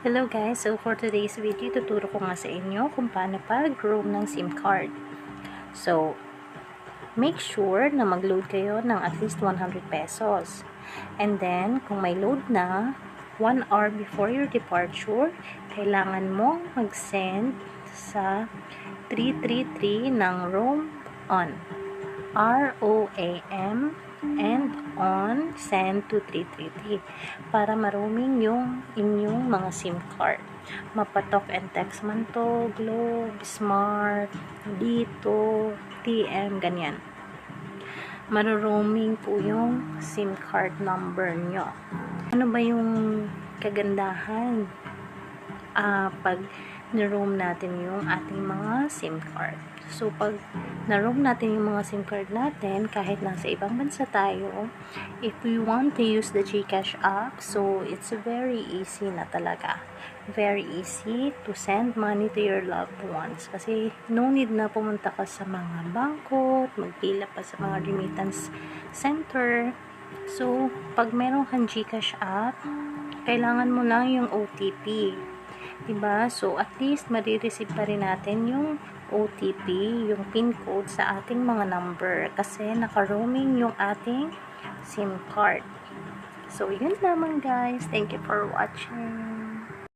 Hello guys, so for today's video, tuturo ko nga sa inyo kung paano pag-roam ng SIM card. So, make sure na mag-load kayo ng at least 100 pesos. And then, kung may load na, 1 hour before your departure, kailangan mo mag-send sa 333 ng roam on. R-O-A-M on send to 333 para maruming yung inyong mga SIM card. Mapatok and text man to, Globe, Smart, Dito, TM, ganyan. Maruruming po yung SIM card number nyo. Ano ba yung kagandahan ah pag na-roam natin yung ating mga SIM card? So, pag na-roam natin yung mga SIM card natin, kahit nasa ibang bansa tayo, if we want to use the GCash app, so it's very easy na talaga. Very easy to send money to your loved ones. Kasi no need na pumunta ka sa mga bangko, magpila pa sa mga remittance center. So, pag meron kang GCash app, kailangan mo lang yung OTP. Diba? So, at least marireceive pa rin natin yung OTP, yung PIN code sa ating mga number kasi naka-roaming yung ating SIM card. So, yun lamang guys. Thank you for watching.